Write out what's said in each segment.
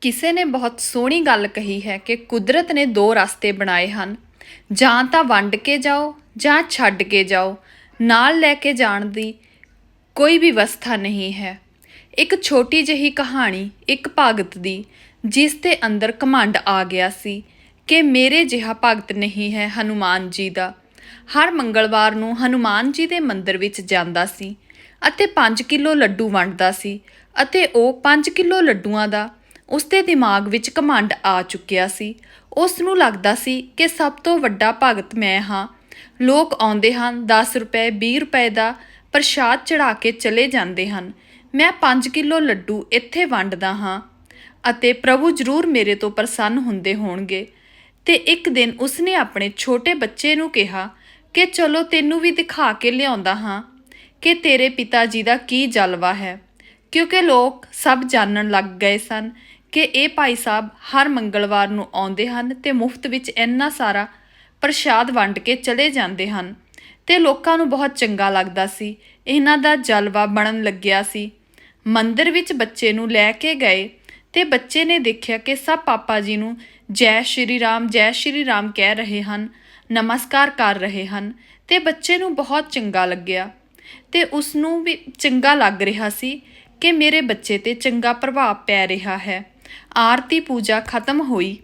ਕਿਸੇ ਨੇ ਬਹੁਤ ਸੋਹਣੀ ਗੱਲ ਕਹੀ ਹੈ ਕਿ ਕੁਦਰਤ ਨੇ ਦੋ ਰਸਤੇ ਬਣਾਏ ਹਨ। ਜਾਂ ਤਾਂ ਵੰਡ ਕੇ ਜਾਓ ਜਾਂ ਛੱਡ ਕੇ ਜਾਓ। ਨਾਲ ਲੈ ਕੇ ਜਾਣ ਦੀ ਕੋਈ ਵੀ ਵਿਵਸਥਾ ਨਹੀਂ ਹੈ। ਇੱਕ ਛੋਟੀ ਜਿਹੀ ਕਹਾਣੀ, ਇੱਕ ਭਗਤ ਦੀ, ਜਿਸ ਦੇ ਅੰਦਰ ਘਮੰਡ ਆ ਗਿਆ ਸੀ ਕਿ ਮੇਰੇ ਜਿਹਾ ਭਗਤ ਨਹੀਂ ਹੈ ਹਨੂਮਾਨ ਜੀ ਦਾ। ਹਰ ਮੰਗਲਵਾਰ ਨੂੰ ਹਨੂਮਾਨ ਜੀ ਦੇ ਮੰਦਿਰ ਵਿੱਚ ਜਾਂਦਾ ਸੀ ਅਤੇ 5 ਕਿਲੋ ਲੱਡੂ ਵੰਡਦਾ ਸੀ ਅਤੇ ਉਹ 5 ਕਿਲੋ ਲੱਡੂਆਂ ਦਾ ਉਸਦੇ ਦਿਮਾਗ ਵਿੱਚ ਘਮੰਡ ਆ ਚੁੱਕਿਆ ਸੀ। ਉਸ ਨੂੰ ਲੱਗਦਾ ਸੀ ਕਿ ਸਭ ਤੋਂ ਵੱਡਾ ਭਗਤ ਮੈਂ ਹਾਂ। ਲੋਕ ਆਉਂਦੇ ਹਨ 10 ਰੁਪਏ 20 ਰੁਪਏ ਦਾ ਪ੍ਰਸ਼ਾਦ ਚੜਾ ਕੇ ਚਲੇ ਜਾਂਦੇ ਹਨ। ਮੈਂ 5 ਕਿਲੋ ਲੱਡੂ ਇੱਥੇ ਵੰਡਦਾ ਹਾਂ ਅਤੇ ਪ੍ਰਭੂ ਜ਼ਰੂਰ ਮੇਰੇ ਤੋਂ ਪ੍ਰਸੰਨ ਹੁੰਦੇ ਹੋਣਗੇ। ਤੇ ਇੱਕ ਦਿਨ ਉਸਨੇ ਆਪਣੇ ਛੋਟੇ ਬੱਚੇ ਨੂੰ ਕਿਹਾ ਕਿ ਚਲੋ ਤੈਨੂੰ ਵੀ ਦਿਖਾ ਕੇ ਲਿਆਉਂਦਾ ਹਾਂ ਕਿ ਤੇਰੇ ਪਿਤਾ ਜੀ ਦਾ ਕੀ ਜਲਵਾ ਹੈ। ਕਿਉਂਕਿ ਲੋਕ ਸਭ ਜਾਣਨ ਲੱਗ ਗਏ ਸਨ ਕਿ ਇਹ ਭਾਈ ਸਾਹਿਬ ਹਰ ਮੰਗਲਵਾਰ ਨੂੰ ਆਉਂਦੇ ਹਨ ਤੇ ਮੁਫਤ ਵਿੱਚ ਇੰਨਾ ਸਾਰਾ ਪ੍ਰਸ਼ਾਦ ਵੰਡ ਕੇ ਚਲੇ ਜਾਂਦੇ ਹਨ। ਤੇ ਲੋਕਾਂ ਨੂੰ ਬਹੁਤ ਚੰਗਾ ਲੱਗਦਾ ਸੀ। ਇਹਨਾਂ ਦਾ ਜਲਵਾ ਬਣਨ ਲੱਗਿਆ ਸੀ। ਮੰਦਰ ਵਿੱਚ ਬੱਚੇ ਨੂੰ ਲੈ ਕੇ ਗਏ ਤੇ ਬੱਚੇ ਨੇ ਦੇਖਿਆ ਕਿ ਸਭ ਪਾਪਾ ਜੀ ਨੂੰ ਜੈ ਸ਼੍ਰੀ ਰਾਮ, ਜੈ ਸ਼੍ਰੀ ਰਾਮ ਕਹਿ ਰਹੇ ਹਨ, ਨਮਸਕਾਰ ਕਰ ਰਹੇ ਹਨ ਤੇ ਬੱਚੇ ਨੂੰ ਬਹੁਤ ਚੰਗਾ ਲੱਗਿਆ। ਤੇ ਉਸ ਨੂੰ ਵੀ ਚੰਗਾ ਲੱਗ ਰਿਹਾ ਸੀ ਕਿ ਮੇਰੇ ਬੱਚੇ ਤੇ ਚੰਗਾ ਪ੍ਰਭਾਵ ਪੈ ਰਿਹਾ ਹੈ। ਆਰਤੀ ਪੂਜਾ ਖਤਮ ਹੋਈ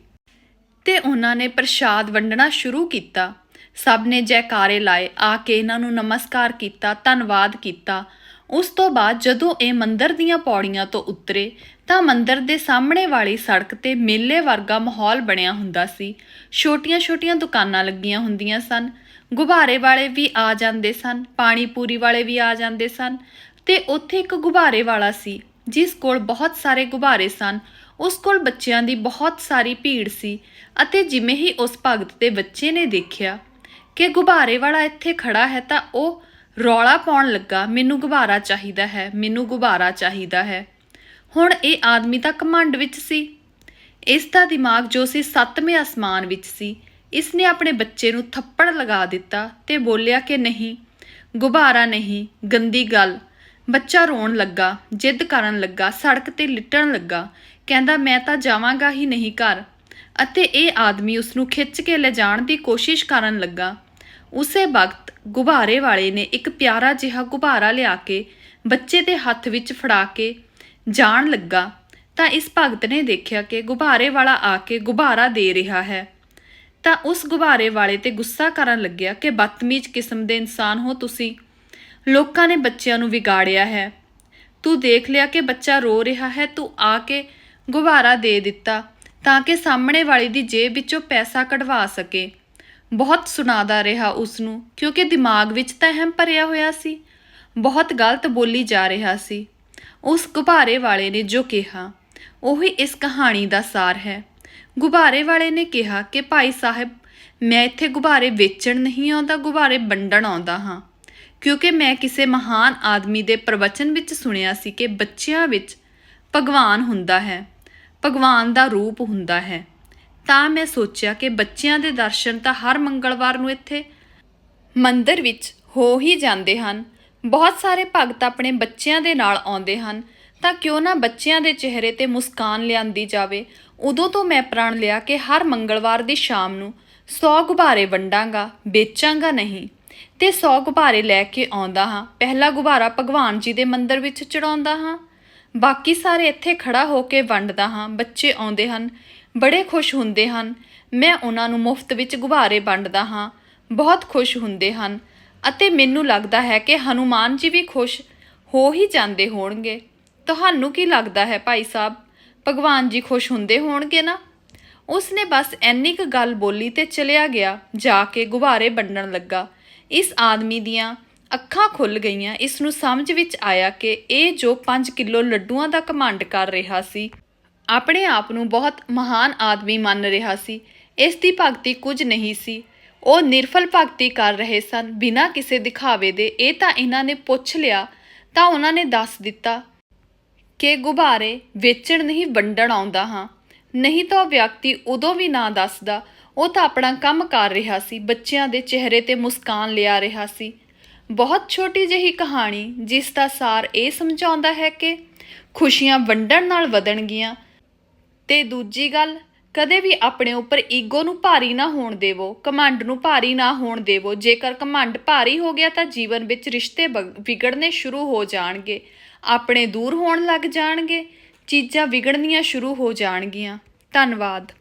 ਤੇ ਉਹਨਾਂ ਨੇ ਪ੍ਰਸ਼ਾਦ ਵੰਡਣਾ ਸ਼ੁਰੂ ਕੀਤਾ। ਸਭ ਨੇ ਜੈਕਾਰੇ ਲਾਏ, ਆ ਕੇ ਇਹਨਾਂ ਨੂੰ ਨਮਸਕਾਰ ਕੀਤਾ, ਧੰਨਵਾਦ ਕੀਤਾ। ਉਸ ਤੋਂ ਬਾਅਦ ਜਦੋਂ ਇਹ ਮੰਦਰ ਦੀਆਂ ਪੌੜੀਆਂ ਤੋਂ ਉਤਰੇ, ਤਾਂ ਮੰਦਰ ਦੇ ਸਾਹਮਣੇ ਵਾਲੀ ਸੜਕ ਤੇ ਮੇਲੇ ਵਰਗਾ ਮਾਹੌਲ ਬਣਿਆ ਹੁੰਦਾ ਸੀ। ਛੋਟੀਆਂ-ਛੋਟੀਆਂ ਦੁਕਾਨਾਂ ਲੱਗੀਆਂ ਹੁੰਦੀਆਂ ਸਨ। ਗੁਬਾਰੇ ਵਾਲੇ ਵੀ ਆ ਜਾਂਦੇ ਸਨ, ਪਾਣੀ ਪੂਰੀ ਵਾਲੇ ਵੀ ਆ ਜਾਂਦੇ ਸਨ ਤੇ ਉੱਥੇ ਇੱਕ ਗੁਬਾਰੇ ਵਾਲਾ ਸੀ, ਜਿਸ ਕੋਲ ਬਹੁਤ ਸਾਰੇ ਗੁਬਾਰੇ ਸਨ। ਉਸ ਕੋਲ ਬੱਚਿਆਂ ਦੀ ਬਹੁਤ ਸਾਰੀ ਭੀੜ ਸੀ ਅਤੇ ਜਿਵੇਂ ਹੀ ਉਸ ਭਗਤ ਦੇ ਬੱਚੇ ਨੇ ਦੇਖਿਆ ਕਿ ਗੁਬਾਰੇ ਵਾਲਾ ਇੱਥੇ ਖੜਾ ਹੈ ਤਾਂ ਉਹ ਰੌਲਾ ਪਾਉਣ ਲੱਗਾ, ਮੈਨੂੰ ਗੁਬਾਰਾ ਚਾਹੀਦਾ ਹੈ, ਮੈਨੂੰ ਗੁਬਾਰਾ ਚਾਹੀਦਾ ਹੈ। ਹੁਣ ਇਹ ਆਦਮੀ ਤਾਂ ਕਮੰਡ ਵਿੱਚ ਸੀ। ਇਸ ਦਾ ਦਿਮਾਗ ਜੋ ਸੀ ਸੱਤਵੇਂ ਅਸਮਾਨ ਵਿੱਚ ਸੀ। ਇਸ ਨੇ ਆਪਣੇ ਬੱਚੇ ਨੂੰ ਥੱਪੜ ਲਗਾ ਦਿੱਤਾ ਤੇ ਬੋਲਿਆ ਕਿ ਨਹੀਂ, ਗੁਬਾਰਾ ਨਹੀਂ, ਗੰਦੀ ਗੱਲ ਬੱਚਾ ਰੋਣ ਲੱਗਾ, ਜਿੱਦ ਕਰਨ ਲੱਗਾ, ਸੜਕ ਤੇ ਲਿਟਣ ਲੱਗਾ। ਕਹਿੰਦਾ, ਮੈਂ ਤਾਂ ਜਾਵਾਂਗਾ ਹੀ ਨਹੀਂ ਘਰ। ਅਤੇ ਇਹ ਆਦਮੀ ਉਸ ਨੂੰ ਖਿੱਚ ਕੇ ਲਿਜਾਣ ਦੀ ਕੋਸ਼ਿਸ਼ ਕਰਨ ਲੱਗਾ। ਉਸੇ ਵਕਤ ਗੁਬਾਰੇ ਵਾਲੇ ਨੇ ਇੱਕ ਪਿਆਰਾ ਜਿਹਾ ਗੁਬਾਰਾ ਲਿਆ ਕੇ ਬੱਚੇ ਦੇ ਹੱਥ ਵਿੱਚ ਫੜਾ ਕੇ ਜਾਣ ਲੱਗਾ। ਤਾਂ ਇਸ ਭਗਤ ਨੇ ਦੇਖਿਆ ਕਿ ਗੁਬਾਰੇ ਵਾਲਾ ਆ ਕੇ ਗੁਬਾਰਾ ਦੇ ਰਿਹਾ ਹੈ। ਤਾਂ ਉਸ ਗੁਬਾਰੇ ਵਾਲੇ ਤੇ ਗੁੱਸਾ ਕਰਨ ਲੱਗਿਆ ਕਿ ਬਦਤਮੀਜ਼ ਕਿਸਮ ਦੇ ਇਨਸਾਨ ਹੋ ਤੁਸੀਂ। ਲੋਕਾਂ ਨੇ ਬੱਚਿਆਂ ਨੂੰ ਵਿਗਾੜਿਆ ਹੈ। ਤੂੰ ਦੇਖ ਲਿਆ ਕਿ ਬੱਚਾ ਰੋ ਰਿਹਾ ਹੈ। ਤੂੰ ਆ ਕੇ ਗੁਬਾਰਾ ਦੇ ਦਿੱਤਾ ਤਾਂ ਕਿ ਸਾਹਮਣੇ ਵਾਲੀ ਦੀ ਜੇਬ ਵਿੱਚੋਂ ਪੈਸਾ ਕਢਵਾ ਸਕੇ। ਬਹੁਤ ਸੁਣਾਦਾ ਰਿਹਾ ਉਸ ਨੂੰ ਕਿਉਂਕਿ ਦਿਮਾਗ ਵਿੱਚ ਤਾਂ ਅਹਿਮ ਭਰਿਆ ਹੋਇਆ ਸੀ। ਬਹੁਤ ਗਲਤ ਬੋਲੀ ਜਾ ਰਿਹਾ ਸੀ। ਉਸ ਗੁਬਾਰੇ ਵਾਲੇ ਨੇ ਜੋ ਕਿਹਾ, ਉਹੀ ਇਸ ਕਹਾਣੀ ਦਾ ਸਾਰ ਹੈ। ਗੁਬਾਰੇ ਵਾਲੇ ਨੇ ਕਿਹਾ ਕਿ ਭਾਈ ਸਾਹਿਬ, ਮੈਂ ਇੱਥੇ ਗੁਬਾਰੇ ਵੇਚਣ ਨਹੀਂ ਆਉਂਦਾ, ਗੁਬਾਰੇ ਵੰਡਣ ਆਉਂਦਾ ਹਾਂ। ਕਿਉਂਕਿ ਮੈਂ ਕਿਸੇ ਮਹਾਨ ਆਦਮੀ ਦੇ ਪ੍ਰਵਚਨ ਵਿੱਚ ਸੁਣਿਆ ਸੀ ਕਿ ਬੱਚਿਆਂ ਵਿੱਚ ਭਗਵਾਨ ਹੁੰਦਾ ਹੈ, ਭਗਵਾਨ ਦਾ ਰੂਪ ਹੁੰਦਾ ਹੈ। ਤਾਂ ਮੈਂ ਸੋਚਿਆ ਕਿ ਬੱਚਿਆਂ ਦੇ ਦਰਸ਼ਨ ਤਾਂ ਹਰ ਮੰਗਲਵਾਰ ਨੂੰ ਇੱਥੇ ਮੰਦਿਰ ਵਿੱਚ ਹੋ ਹੀ ਜਾਂਦੇ ਹਨ। ਬਹੁਤ ਸਾਰੇ ਭਗਤ ਆਪਣੇ ਬੱਚਿਆਂ ਦੇ ਨਾਲ ਆਉਂਦੇ ਹਨ। ਤਾਂ ਕਿਉਂ ਨਾ ਬੱਚਿਆਂ ਦੇ ਚਿਹਰੇ ਤੇ ਮੁਸਕਾਨ ਲਿਆਂਦੀ ਜਾਵੇ। ਉਦੋਂ ਤੋਂ ਮੈਂ ਪ੍ਰਣ ਲਿਆ ਕਿ ਹਰ ਮੰਗਲਵਾਰ ਦੀ ਸ਼ਾਮ ਨੂੰ 100 ਗੁਬਾਰੇ ਵੰਡਾਂਗਾ, ਵੇਚਾਂਗਾ ਨਹੀਂ। ਤੇ 100 ਗੁਬਾਰੇ ਲੈ ਕੇ ਆਉਂਦਾ ਹਾਂ। ਪਹਿਲਾ ਗੁਬਾਰਾ ਭਗਵਾਨ ਜੀ ਦੇ ਮੰਦਿਰ ਵਿੱਚ ਚੜਾਉਂਦਾ ਹਾਂ। ਬਾਕੀ ਸਾਰੇ ਇੱਥੇ ਖੜਾ ਹੋ ਕੇ ਵੰਡਦਾ ਹਾਂ। ਬੱਚੇ ਆਉਂਦੇ ਹਨ, ਬੜੇ ਖੁਸ਼ ਹੁੰਦੇ ਹਨ। ਮੈਂ ਉਹਨਾਂ ਨੂੰ ਮੁਫਤ ਵਿੱਚ ਗੁਬਾਰੇ ਵੰਡਦਾ ਹਾਂ। ਬਹੁਤ ਖੁਸ਼ ਹੁੰਦੇ ਹਨ ਅਤੇ ਮੈਨੂੰ ਲੱਗਦਾ ਹੈ ਕਿ ਹਨੂਮਾਨ ਜੀ ਵੀ ਖੁਸ਼ ਹੋ ਹੀ ਜਾਂਦੇ ਹੋਣਗੇ। ਤੁਹਾਨੂੰ ਕੀ ਲੱਗਦਾ ਹੈ ਭਾਈ ਸਾਹਿਬ? ਭਗਵਾਨ ਜੀ ਖੁਸ਼ ਹੁੰਦੇ ਹੋਣਗੇ ਨਾ? ਉਸਨੇ ਬਸ ਐਨੀ ਕੁ ਗੱਲ ਬੋਲੀ ਤੇ ਚਲਿਆ ਗਿਆ, ਜਾ ਕੇ ਗੁਬਾਰੇ ਵੰਡਣ ਲੱਗਾ। ਇਸ ਆਦਮੀ ਦੀਆਂ ਅੱਖਾਂ ਖੁੱਲ ਗਈਆਂ। ਇਸ ਨੂੰ ਸਮਝ ਵਿੱਚ ਆਇਆ ਕਿ ਇਹ ਜੋ 5 ਕਿਲੋ ਲੱਡੂਆਂ ਦਾ ਕਮਾਂਡ ਕਰ ਰਿਹਾ ਸੀ, ਆਪਣੇ ਆਪ ਨੂੰ ਬਹੁਤ ਮਹਾਨ ਆਦਮੀ ਮੰਨ ਰਿਹਾ ਸੀ। ਇਸ ਦੀ ਭਗਤੀ ਕੁਝ ਨਹੀਂ ਸੀ। ਉਹ ਨਿਰਫਲ ਭਗਤੀ ਕਰ ਰਹੇ ਸਨ। ਬਿਨਾਂ ਕਿਸੇ ਦਿਖਾਵੇ ਦੇ ਇਹ ਤਾਂ ਇਹਨਾਂ ਨੇ ਪੁੱਛ ਲਿਆ, ਤਾਂ ਉਹਨਾਂ ਨੇ ਦੱਸ ਦਿੱਤਾ ਕਿ ਗੁਬਾਰੇ ਵੇਚਣ ਨਹੀਂ ਵੰਡਣ ਆਉਂਦਾ ਹਾਂ। ਨਹੀਂ ਤਾਂ ਉਹ ਵਿਅਕਤੀ ਉਦੋਂ ਵੀ ਨਾ ਦੱਸਦਾ। ਉਹ ਤਾਂ ਆਪਣਾ ਕੰਮ ਕਰ ਰਿਹਾ ਸੀ, ਬੱਚਿਆਂ ਦੇ ਚਿਹਰੇ ਤੇ ਮੁਸਕਾਨ ਲਿਆ ਰਿਹਾ ਸੀ। ਬਹੁਤ ਛੋਟੀ ਜਿਹੀ ਕਹਾਣੀ, ਜਿਸ ਦਾ ਸਾਰ ਇਹ ਸਮਝਾਉਂਦਾ ਹੈ ਕਿ ਖੁਸ਼ੀਆਂ ਵੰਡਣ ਨਾਲ ਵਧਣਗੀਆਂ। ਤੇ ਦੂਜੀ ਗੱਲ, ਕਦੇ ਵੀ ਆਪਣੇ ਉੱਪਰ ਈਗੋ ਨੂੰ ਭਾਰੀ ਨਾ ਹੋਣ ਦੇਵੋ, ਕਮੰਡ ਨੂੰ ਭਾਰੀ ਨਾ ਹੋਣ ਦੇਵੋ। ਜੇਕਰ ਕਮੰਡ ਭਾਰੀ ਹੋ ਗਿਆ ਤਾਂ ਜੀਵਨ ਵਿੱਚ ਰਿਸ਼ਤੇ ਵਿਗੜਨੇ ਸ਼ੁਰੂ ਹੋ ਜਾਣਗੇ। ਆਪਣੇ ਦੂਰ ਹੋਣ ਲੱਗ ਜਾਣਗੇ। ਚੀਜ਼ਾਂ ਵਿਗੜਨੀਆਂ ਸ਼ੁਰੂ ਹੋ ਜਾਣਗੀਆਂ। ਧੰਨਵਾਦ।